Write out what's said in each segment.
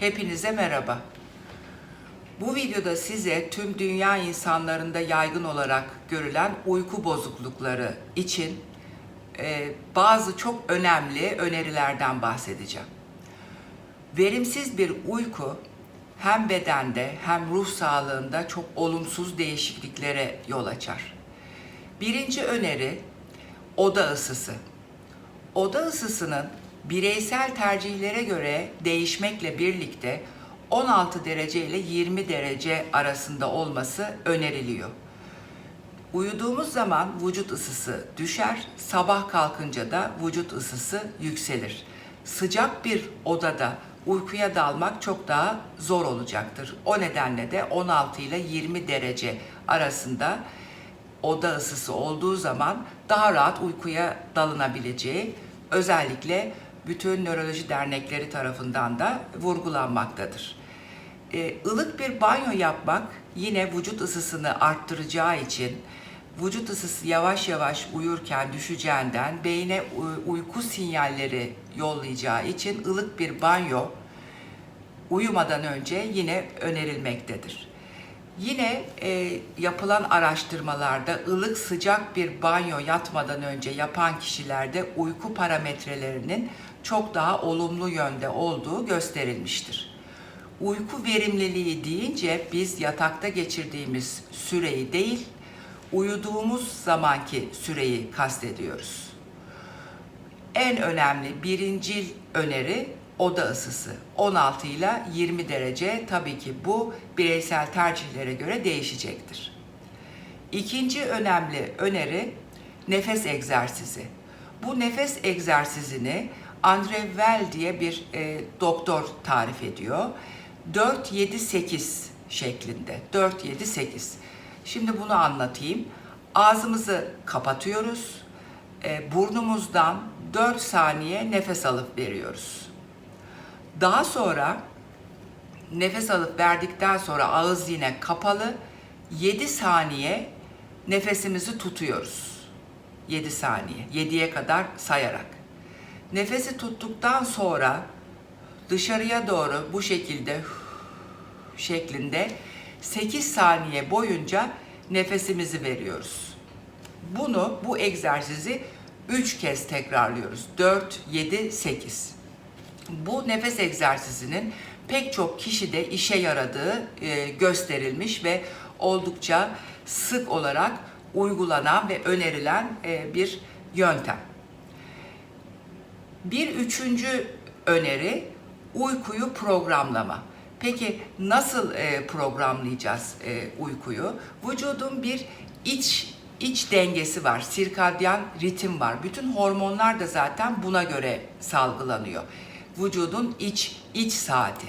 Hepinize merhaba. Bu videoda size tüm dünya insanlarında yaygın olarak görülen uyku bozuklukları için e, bazı çok önemli önerilerden bahsedeceğim. Verimsiz bir uyku hem bedende hem ruh sağlığında çok olumsuz değişikliklere yol açar. Birinci öneri oda ısısı. Oda ısısının bireysel tercihlere göre değişmekle birlikte 16 derece ile 20 derece arasında olması öneriliyor. Uyuduğumuz zaman vücut ısısı düşer, sabah kalkınca da vücut ısısı yükselir. Sıcak bir odada uykuya dalmak çok daha zor olacaktır. O nedenle de 16 ile 20 derece arasında oda ısısı olduğu zaman daha rahat uykuya dalınabileceği özellikle bütün nöroloji dernekleri tarafından da vurgulanmaktadır. Ee, ılık bir banyo yapmak yine vücut ısısını arttıracağı için vücut ısısı yavaş yavaş uyurken düşeceğinden beyne uyku sinyalleri yollayacağı için ılık bir banyo uyumadan önce yine önerilmektedir. Yine e, yapılan araştırmalarda ılık sıcak bir banyo yatmadan önce yapan kişilerde uyku parametrelerinin çok daha olumlu yönde olduğu gösterilmiştir. Uyku verimliliği deyince biz yatakta geçirdiğimiz süreyi değil, uyuduğumuz zamanki süreyi kastediyoruz. En önemli birincil öneri oda ısısı. 16 ile 20 derece tabii ki bu bireysel tercihlere göre değişecektir. İkinci önemli öneri nefes egzersizi. Bu nefes egzersizini Andre Well diye bir e, doktor tarif ediyor. 4-7-8 şeklinde. 4-7-8. Şimdi bunu anlatayım. Ağzımızı kapatıyoruz. E, burnumuzdan 4 saniye nefes alıp veriyoruz. Daha sonra nefes alıp verdikten sonra ağız yine kapalı 7 saniye nefesimizi tutuyoruz. 7 saniye. 7'ye kadar sayarak. Nefesi tuttuktan sonra dışarıya doğru bu şekilde şeklinde 8 saniye boyunca nefesimizi veriyoruz. Bunu bu egzersizi 3 kez tekrarlıyoruz. 4 7 8 bu nefes egzersizinin pek çok kişide işe yaradığı e, gösterilmiş ve oldukça sık olarak uygulanan ve önerilen e, bir yöntem. Bir üçüncü öneri uykuyu programlama. Peki nasıl e, programlayacağız e, uykuyu? Vücudun bir iç iç dengesi var, sirkadyan ritim var. Bütün hormonlar da zaten buna göre salgılanıyor. Vücudun iç iç saati.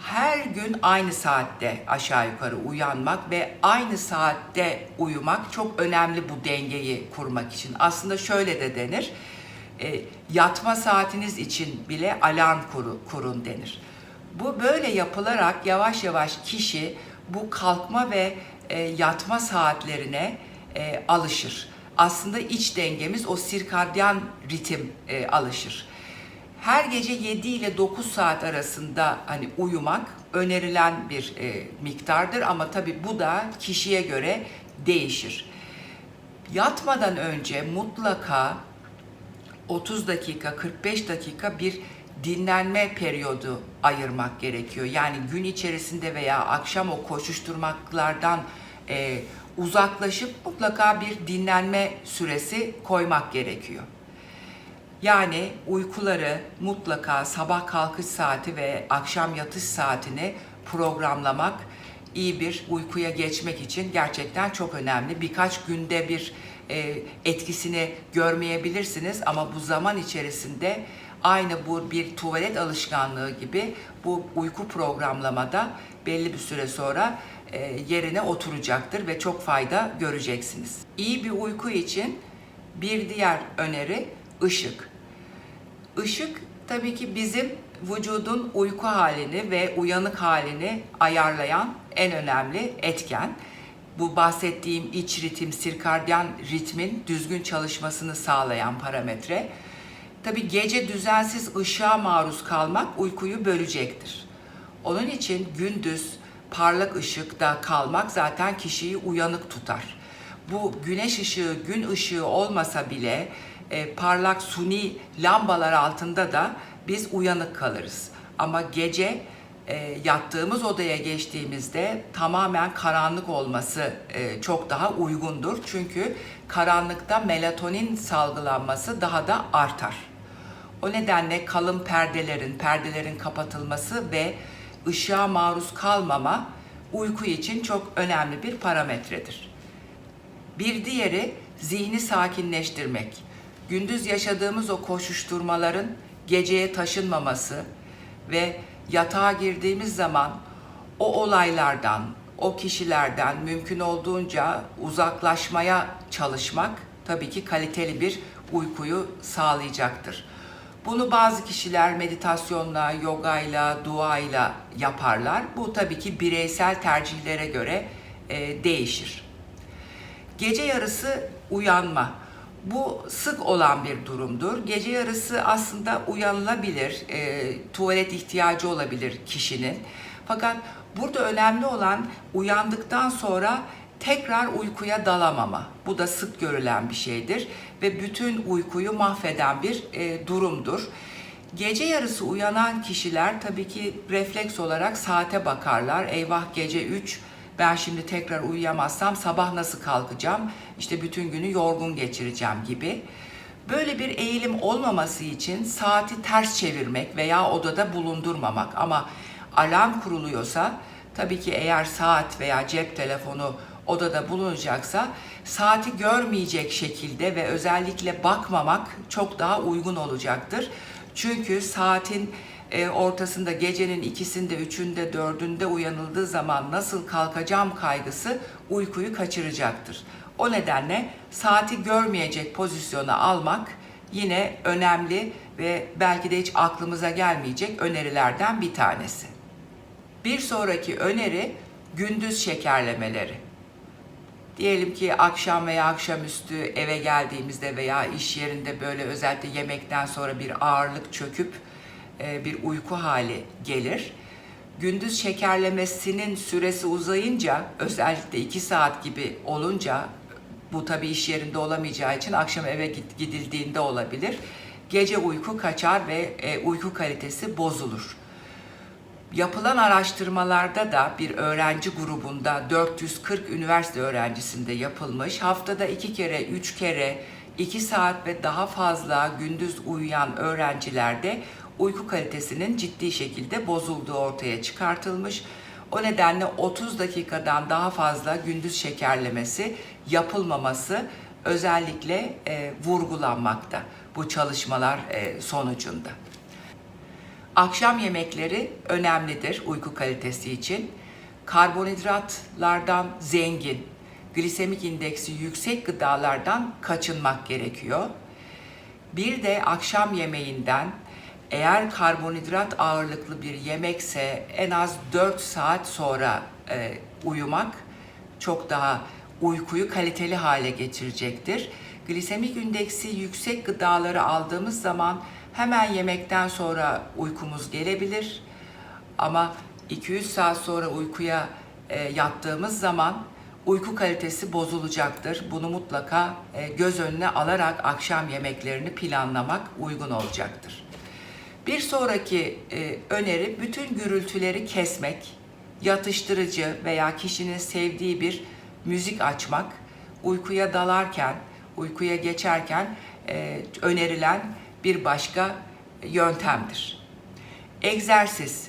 Her gün aynı saatte aşağı yukarı uyanmak ve aynı saatte uyumak çok önemli bu dengeyi kurmak için. Aslında şöyle de denir. e, yatma saatiniz için bile alarm kuru, kurun denir. Bu böyle yapılarak yavaş yavaş kişi bu kalkma ve e, yatma saatlerine e, alışır. Aslında iç dengemiz o sirkadyan ritim e, alışır. Her gece 7 ile 9 saat arasında hani uyumak önerilen bir e, miktardır ama tabii bu da kişiye göre değişir. Yatmadan önce mutlaka 30 dakika, 45 dakika bir dinlenme periyodu ayırmak gerekiyor. Yani gün içerisinde veya akşam o koşuşturmaklardan e, uzaklaşıp mutlaka bir dinlenme süresi koymak gerekiyor. Yani uykuları mutlaka sabah kalkış saati ve akşam yatış saatini programlamak iyi bir uykuya geçmek için gerçekten çok önemli. Birkaç günde bir e, etkisini görmeyebilirsiniz ama bu zaman içerisinde aynı bu bir tuvalet alışkanlığı gibi bu uyku programlamada belli bir süre sonra e, yerine oturacaktır ve çok fayda göreceksiniz. İyi bir uyku için bir diğer öneri ışık. Işık tabii ki bizim vücudun uyku halini ve uyanık halini ayarlayan en önemli etken. Bu bahsettiğim iç ritim, sirkadyan ritmin düzgün çalışmasını sağlayan parametre. Tabii gece düzensiz ışığa maruz kalmak uykuyu bölecektir. Onun için gündüz parlak ışıkta kalmak zaten kişiyi uyanık tutar. Bu güneş ışığı, gün ışığı olmasa bile e, parlak suni lambalar altında da biz uyanık kalırız. Ama gece e, yattığımız odaya geçtiğimizde tamamen karanlık olması e, çok daha uygundur. Çünkü karanlıkta melatonin salgılanması daha da artar. O nedenle kalın perdelerin, perdelerin kapatılması ve ışığa maruz kalmama uyku için çok önemli bir parametredir. Bir diğeri zihni sakinleştirmek. Gündüz yaşadığımız o koşuşturmaların geceye taşınmaması ve yatağa girdiğimiz zaman o olaylardan, o kişilerden mümkün olduğunca uzaklaşmaya çalışmak tabii ki kaliteli bir uykuyu sağlayacaktır. Bunu bazı kişiler meditasyonla, yogayla, duayla yaparlar. Bu tabii ki bireysel tercihlere göre e, değişir. Gece yarısı uyanma. Bu sık olan bir durumdur. Gece yarısı aslında uyanılabilir, e, tuvalet ihtiyacı olabilir kişinin. Fakat burada önemli olan uyandıktan sonra tekrar uykuya dalamama. Bu da sık görülen bir şeydir ve bütün uykuyu mahveden bir e, durumdur. Gece yarısı uyanan kişiler tabii ki refleks olarak saate bakarlar. Eyvah gece 3 ben şimdi tekrar uyuyamazsam sabah nasıl kalkacağım? İşte bütün günü yorgun geçireceğim gibi. Böyle bir eğilim olmaması için saati ters çevirmek veya odada bulundurmamak ama alarm kuruluyorsa tabii ki eğer saat veya cep telefonu odada bulunacaksa saati görmeyecek şekilde ve özellikle bakmamak çok daha uygun olacaktır. Çünkü saatin e, ortasında gecenin ikisinde, üçünde, dördünde uyanıldığı zaman nasıl kalkacağım kaygısı uykuyu kaçıracaktır. O nedenle saati görmeyecek pozisyona almak yine önemli ve belki de hiç aklımıza gelmeyecek önerilerden bir tanesi. Bir sonraki öneri gündüz şekerlemeleri. Diyelim ki akşam veya akşamüstü eve geldiğimizde veya iş yerinde böyle özellikle yemekten sonra bir ağırlık çöküp e, bir uyku hali gelir. Gündüz şekerlemesinin süresi uzayınca özellikle 2 saat gibi olunca bu tabii iş yerinde olamayacağı için akşam eve gidildiğinde olabilir. Gece uyku kaçar ve e, uyku kalitesi bozulur. Yapılan araştırmalarda da bir öğrenci grubunda 440 üniversite öğrencisinde yapılmış. Haftada iki kere, üç kere, iki saat ve daha fazla gündüz uyuyan öğrencilerde uyku kalitesinin ciddi şekilde bozulduğu ortaya çıkartılmış. O nedenle 30 dakikadan daha fazla gündüz şekerlemesi yapılmaması özellikle e, vurgulanmakta bu çalışmalar e, sonucunda. Akşam yemekleri önemlidir uyku kalitesi için. Karbonhidratlardan zengin, glisemik indeksi yüksek gıdalardan kaçınmak gerekiyor. Bir de akşam yemeğinden eğer karbonhidrat ağırlıklı bir yemekse en az 4 saat sonra e, uyumak çok daha uykuyu kaliteli hale getirecektir. Glisemik indeksi yüksek gıdaları aldığımız zaman hemen yemekten sonra uykumuz gelebilir. Ama 200 saat sonra uykuya e, yattığımız zaman uyku kalitesi bozulacaktır. Bunu mutlaka e, göz önüne alarak akşam yemeklerini planlamak uygun olacaktır. Bir sonraki e, öneri bütün gürültüleri kesmek, yatıştırıcı veya kişinin sevdiği bir müzik açmak, uykuya dalarken, uykuya geçerken e, önerilen bir başka yöntemdir. Egzersiz.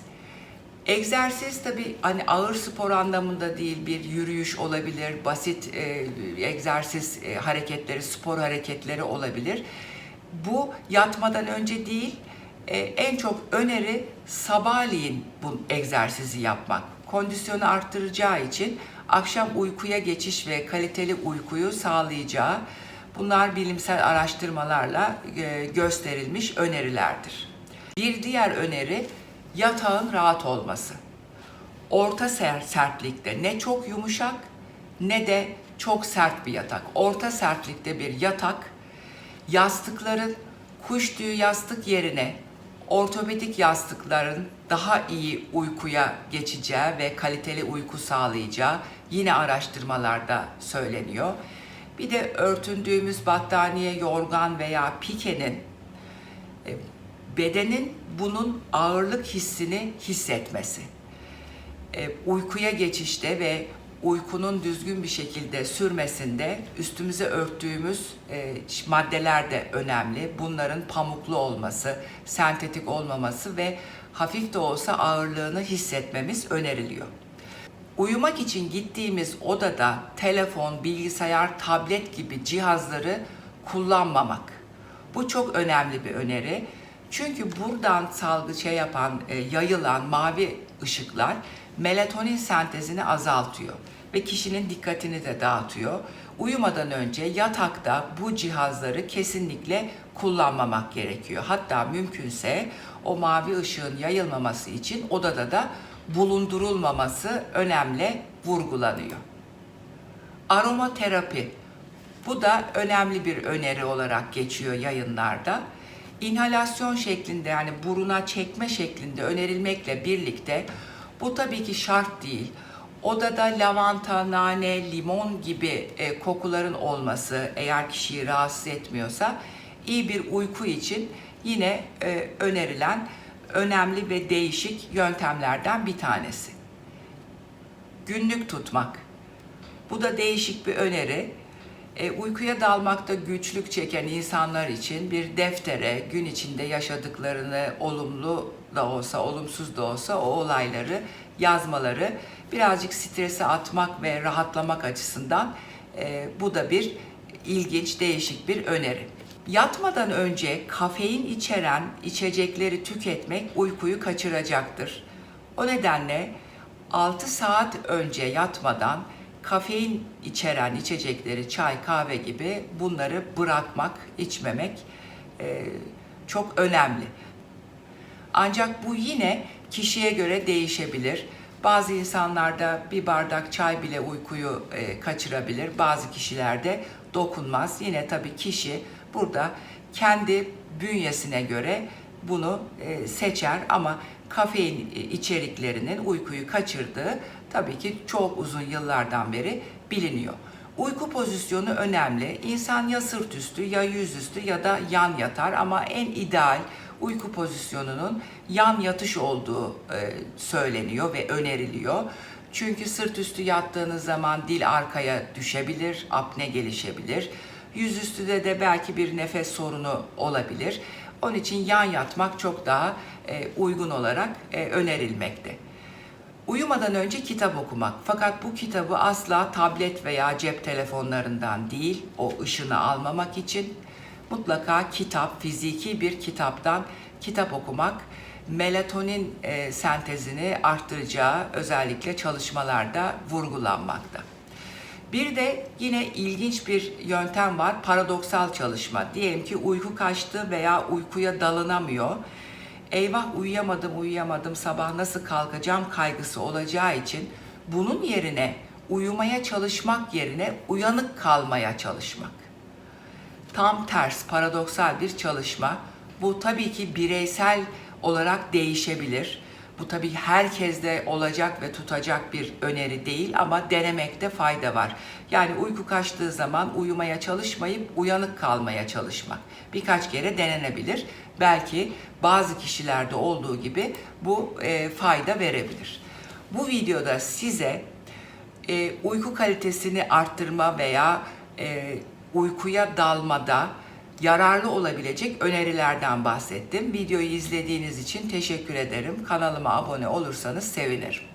Egzersiz tabi hani ağır spor anlamında değil bir yürüyüş olabilir, basit e, egzersiz e, hareketleri, spor hareketleri olabilir. Bu yatmadan önce değil, e, en çok öneri sabahleyin bu egzersizi yapmak. Kondisyonu arttıracağı için akşam uykuya geçiş ve kaliteli uykuyu sağlayacağı bunlar bilimsel araştırmalarla e, gösterilmiş önerilerdir. Bir diğer öneri yatağın rahat olması. Orta ser- sertlikte ne çok yumuşak ne de çok sert bir yatak. Orta sertlikte bir yatak yastıkların kuş tüyü yastık yerine ortopedik yastıkların daha iyi uykuya geçeceği ve kaliteli uyku sağlayacağı yine araştırmalarda söyleniyor. Bir de örtündüğümüz battaniye, yorgan veya pikenin e, bedenin bunun ağırlık hissini hissetmesi. E, uykuya geçişte ve uykunun düzgün bir şekilde sürmesinde üstümüze örttüğümüz e, maddeler de önemli. Bunların pamuklu olması, sentetik olmaması ve hafif de olsa ağırlığını hissetmemiz öneriliyor. Uyumak için gittiğimiz odada telefon, bilgisayar, tablet gibi cihazları kullanmamak. Bu çok önemli bir öneri. Çünkü buradan salgı şey yapan, e, yayılan mavi ışıklar melatonin sentezini azaltıyor ve kişinin dikkatini de dağıtıyor. Uyumadan önce yatakta bu cihazları kesinlikle kullanmamak gerekiyor. Hatta mümkünse o mavi ışığın yayılmaması için odada da bulundurulmaması önemli vurgulanıyor. Aromaterapi. Bu da önemli bir öneri olarak geçiyor yayınlarda. İnhalasyon şeklinde yani buruna çekme şeklinde önerilmekle birlikte bu tabii ki şart değil. Odada lavanta, nane, limon gibi e, kokuların olması eğer kişiyi rahatsız etmiyorsa iyi bir uyku için yine e, önerilen önemli ve değişik yöntemlerden bir tanesi. Günlük tutmak. Bu da değişik bir öneri. E, uykuya dalmakta güçlük çeken insanlar için bir deftere gün içinde yaşadıklarını olumlu da olsa, olumsuz da olsa o olayları yazmaları birazcık stresi atmak ve rahatlamak açısından e, bu da bir ilginç, değişik bir öneri. Yatmadan önce kafein içeren içecekleri tüketmek uykuyu kaçıracaktır. O nedenle 6 saat önce yatmadan kafein içeren içecekleri, çay, kahve gibi bunları bırakmak, içmemek e, çok önemli. Ancak bu yine kişiye göre değişebilir. Bazı insanlarda bir bardak çay bile uykuyu e, kaçırabilir. Bazı kişilerde dokunmaz. Yine tabii kişi burada kendi bünyesine göre bunu e, seçer ama kafein içeriklerinin uykuyu kaçırdığı tabii ki çok uzun yıllardan beri biliniyor. Uyku pozisyonu önemli. İnsan ya sırt üstü ya yüzüstü ya da yan yatar ama en ideal uyku pozisyonunun yan yatış olduğu e, söyleniyor ve öneriliyor. Çünkü sırt üstü yattığınız zaman dil arkaya düşebilir, apne gelişebilir. Yüzüstüde de belki bir nefes sorunu olabilir. Onun için yan yatmak çok daha e, uygun olarak e, önerilmekte. Uyumadan önce kitap okumak. Fakat bu kitabı asla tablet veya cep telefonlarından değil, o ışını almamak için mutlaka kitap, fiziki bir kitaptan kitap okumak melatonin e, sentezini arttıracağı özellikle çalışmalarda vurgulanmakta. Bir de yine ilginç bir yöntem var, paradoksal çalışma. Diyelim ki uyku kaçtı veya uykuya dalınamıyor. Eyvah uyuyamadım, uyuyamadım, sabah nasıl kalkacağım kaygısı olacağı için bunun yerine uyumaya çalışmak yerine uyanık kalmaya çalışmak. Tam ters, paradoksal bir çalışma. Bu tabii ki bireysel olarak değişebilir. Bu tabii herkeste olacak ve tutacak bir öneri değil ama denemekte fayda var. Yani uyku kaçtığı zaman uyumaya çalışmayıp uyanık kalmaya çalışmak. Birkaç kere denenebilir. Belki bazı kişilerde olduğu gibi bu e, fayda verebilir. Bu videoda size e, uyku kalitesini arttırma veya e, uykuya dalmada yararlı olabilecek önerilerden bahsettim. Videoyu izlediğiniz için teşekkür ederim. Kanalıma abone olursanız sevinirim.